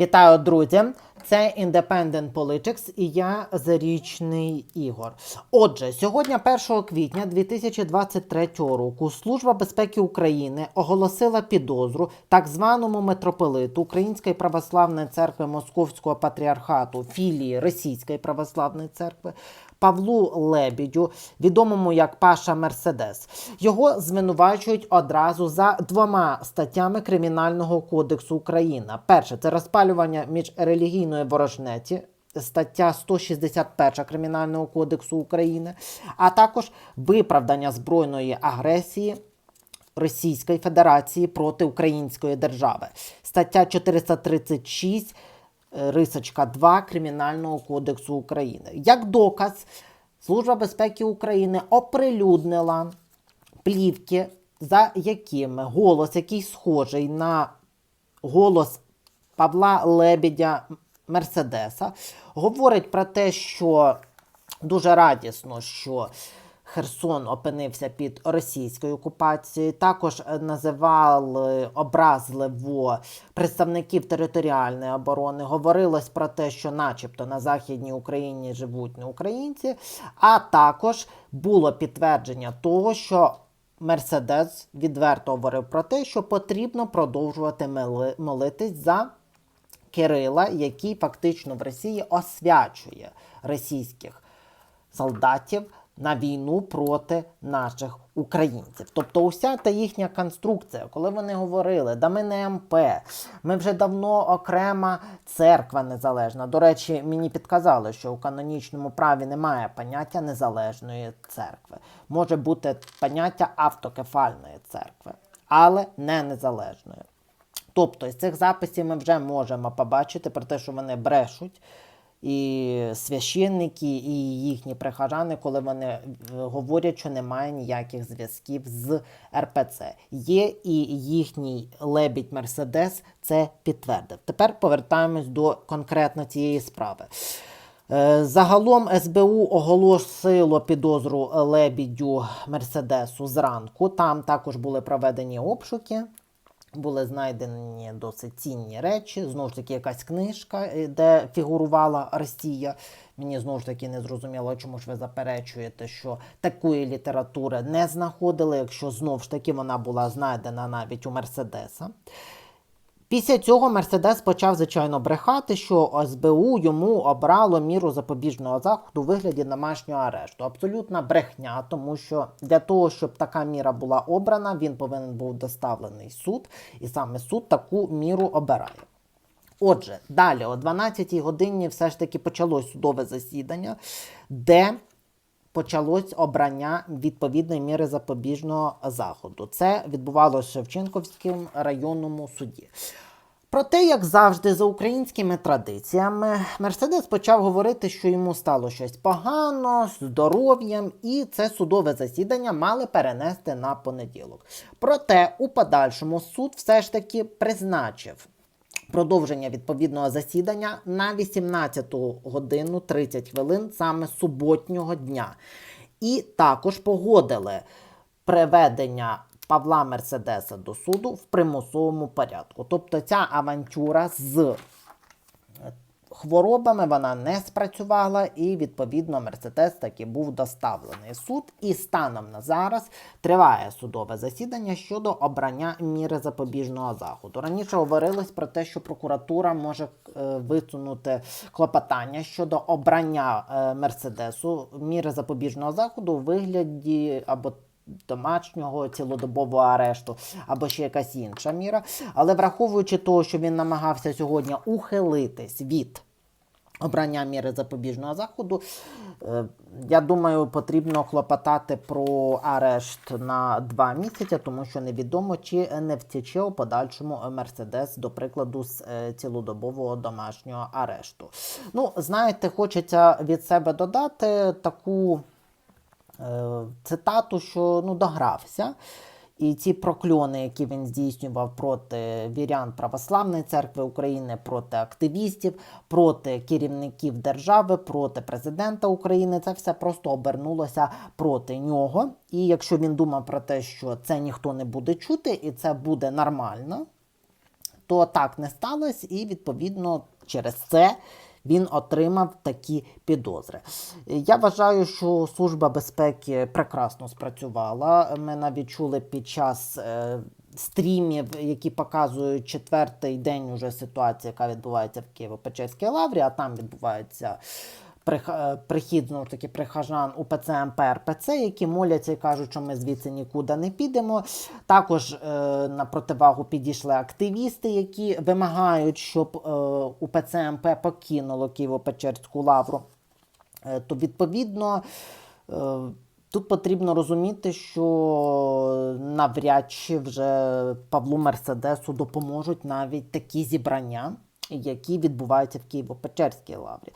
Вітаю, друзі! Це Independent Politics і я Зарічний Ігор. Отже, сьогодні, 1 квітня 2023 року, Служба безпеки України оголосила підозру так званому митрополиту Української православної церкви Московського патріархату філії Російської православної церкви Павлу Лебідю, відомому як Паша Мерседес. Його звинувачують одразу за двома статтями Кримінального кодексу України. Перше це розпалювання міжрелігійної ворожнеті. Стаття 161 Кримінального кодексу України, а також виправдання збройної агресії Російської Федерації проти Української держави. Стаття 436 е, рисочка 2 Кримінального кодексу України. Як доказ, Служба безпеки України оприлюднила плівки, за якими голос, який схожий на голос Павла Лебедя Мерседеса, говорить про те, що дуже радісно, що Херсон опинився під російською окупацією. Також е, називали образливо представників територіальної оборони. Говорилось про те, що, начебто, на Західній Україні живуть не українці, а також було підтвердження того, що Мерседес відверто говорив про те, що потрібно продовжувати молитись за Кирила, який фактично в Росії освячує російських солдатів на війну проти наших українців. Тобто, уся та їхня конструкція, коли вони говорили, да ми не МП, ми вже давно окрема церква незалежна. До речі, мені підказали, що у канонічному праві немає поняття незалежної церкви. Може бути поняття автокефальної церкви, але не незалежної. Тобто з цих записів ми вже можемо побачити про те, що вони брешуть. І священники, і їхні прихожани, коли вони е, говорять, що немає ніяких зв'язків з РПЦ. Є і їхній лебідь Мерседес це підтвердив. Тепер повертаємось до конкретно цієї справи. Е, Загалом СБУ оголосило підозру Лебідю Мерседесу зранку. Там також були проведені обшуки. Були знайдені досить цінні речі. Знову ж таки, якась книжка, е, де фігурувала Росія. Мені знову ж таки не зрозуміло, чому ж ви заперечуєте, що такої літератури не знаходили, якщо знову ж таки вона була знайдена навіть у Мерседеса. Після цього Мерседес почав, звичайно, брехати, що СБУ йому обрало міру запобіжного заходу у вигляді домашнього арешту. Абсолютна брехня, тому що для того, щоб така міра була обрана, він повинен був доставлений суд, і саме суд таку міру обирає. Отже, далі, о 12-й годині, все ж таки почалось судове засідання, де почалось обрання відповідної міри запобіжного заходу. Це відбувалося в Шевченківському районному суді. Проте, як завжди, за українськими традиціями, Мерседес почав говорити, що йому стало щось погано з здоров'ям, і це судове засідання мали перенести на понеділок. Проте, у подальшому суд все ж таки призначив продовження відповідного засідання на 18 годину 30 хвилин саме суботнього дня. І також погодили приведення Павла Мерседеса до суду в примусовому порядку. Тобто ця авантюра з хворобами вона не спрацювала, і відповідно Мерседес таки був доставлений суд. І станом на зараз триває судове засідання щодо обрання міри запобіжного заходу. Раніше говорилось про те, що прокуратура може е, висунути клопотання щодо обрання е, Мерседесу міри запобіжного заходу у вигляді або домашнього цілодобового арешту або ще якась інша міра. Але враховуючи того, що він намагався сьогодні ухилитись від обрання міри запобіжного заходу, е, я думаю, потрібно клопотати про арешт на два місяці, тому що невідомо, чи не втече у подальшому Мерседес, до прикладу, з е, цілодобового домашнього арешту. Ну, знаєте, хочеться від себе додати таку е, цитату, що ну, догрався. І ці прокльони, які він здійснював проти вірян Православної церкви України, проти активістів, проти керівників держави, проти президента України, це все просто обернулося проти нього. І якщо він думав про те, що це ніхто не буде чути, і це буде нормально, то так не сталося, і відповідно через це. Він отримав такі підозри. Я вважаю, що Служба безпеки прекрасно спрацювала. Ми навіть чули під час е, стрімів, які показують четвертий день уже ситуація, яка відбувається в Києво-Печерській лаврі, а там відбувається прихід знову таки прихожан УПЦ МП РПЦ, які моляться і кажуть, що ми звідси нікуди не підемо. Також е, на противагу підійшли активісти, які вимагають, щоб е, УПЦ МП покинуло Києво-Печерську лавру. Е, то відповідно. е, Тут потрібно розуміти, що навряд чи вже Павлу Мерседесу допоможуть навіть такі зібрання, які відбуваються в Києво-Печерській лаврі.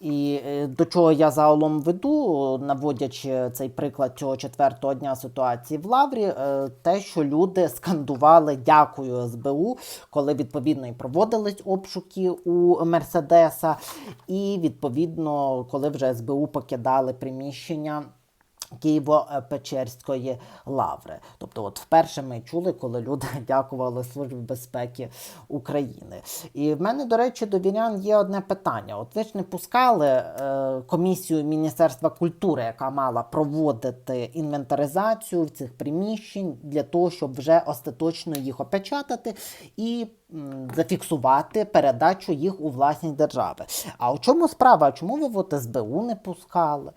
І е, до чого я загалом веду, наводячи цей приклад цього четвертого дня ситуації в Лаврі, е, те, що люди скандували дякую СБУ, коли відповідно і проводились обшуки у Мерседеса, і відповідно, коли вже СБУ покидали приміщення. Києво-Печерської лаври. Тобто, от вперше ми чули, коли люди дякували Службі безпеки України. І в мене, до речі, до вірян є одне питання: от ви ж не пускали е, комісію Міністерства культури, яка мала проводити інвентаризацію цих приміщень для того, щоб вже остаточно їх опечатати і зафіксувати передачу їх у власність держави. А у чому справа? Чому ви от СБУ не пускали?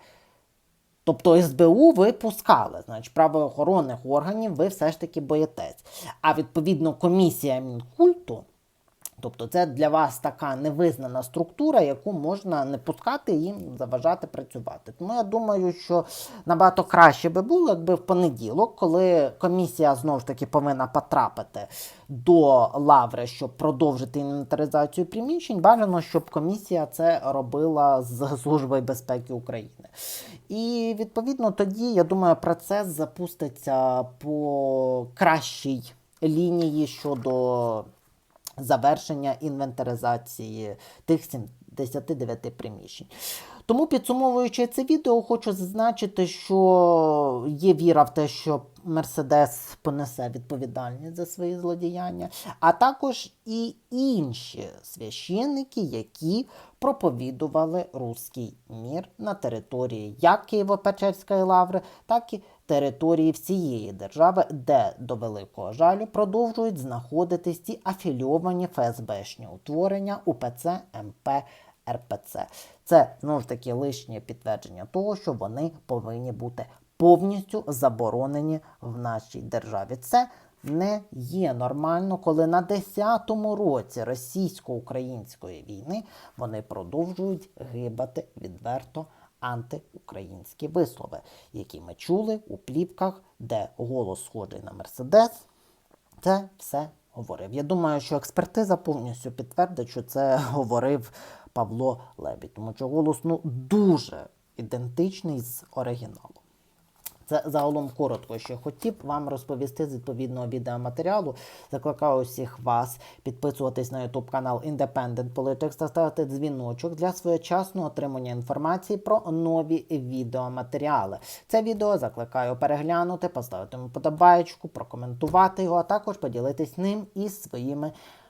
Тобто СБУ ви пускали, значить правоохоронних органів ви все ж таки боїтесь. А відповідно комісія Мінкульту, тобто це для вас така невизнана структура, яку можна не пускати і їм заважати працювати. Тому я думаю, що набагато краще би було, якби в понеділок, коли комісія знову ж таки повинна потрапити до лаври, щоб продовжити інвентаризацію приміщень, бажано, щоб комісія це робила з Службою безпеки України. І відповідно тоді, я думаю, процес запуститься по кращій лінії щодо завершення інвентаризації тих 79 приміщень. Тому, підсумовуючи це відео, хочу зазначити, що є віра в те, що Мерседес понесе відповідальність за свої злодіяння, а також і інші священники, які проповідували руський мір на території як Києво-Печерської лаври, так і території всієї держави, де до великого жалю продовжують знаходитись ті афільовані ФСБшні утворення УПЦ МП РПЦ. Це знову ж таки лишнє підтвердження того, що вони повинні бути повністю заборонені в нашій державі. Це не є нормально, коли на 10-му році російсько-української війни вони продовжують гибати відверто антиукраїнські вислови, які ми чули у плівках, де голос схожий на Мерседес. Це все говорив. Я думаю, що експертиза повністю підтвердить, що це говорив Павло Лебідь, тому що голос ну, дуже ідентичний з оригіналом. Це загалом коротко, що хотів вам розповісти з відповідного відеоматеріалу. Закликаю усіх вас підписуватись на YouTube канал Independent Politics та ставити дзвіночок для своєчасного отримання інформації про нові відеоматеріали. Це відео закликаю переглянути, поставити йому прокоментувати його, а також поділитись ним із своїми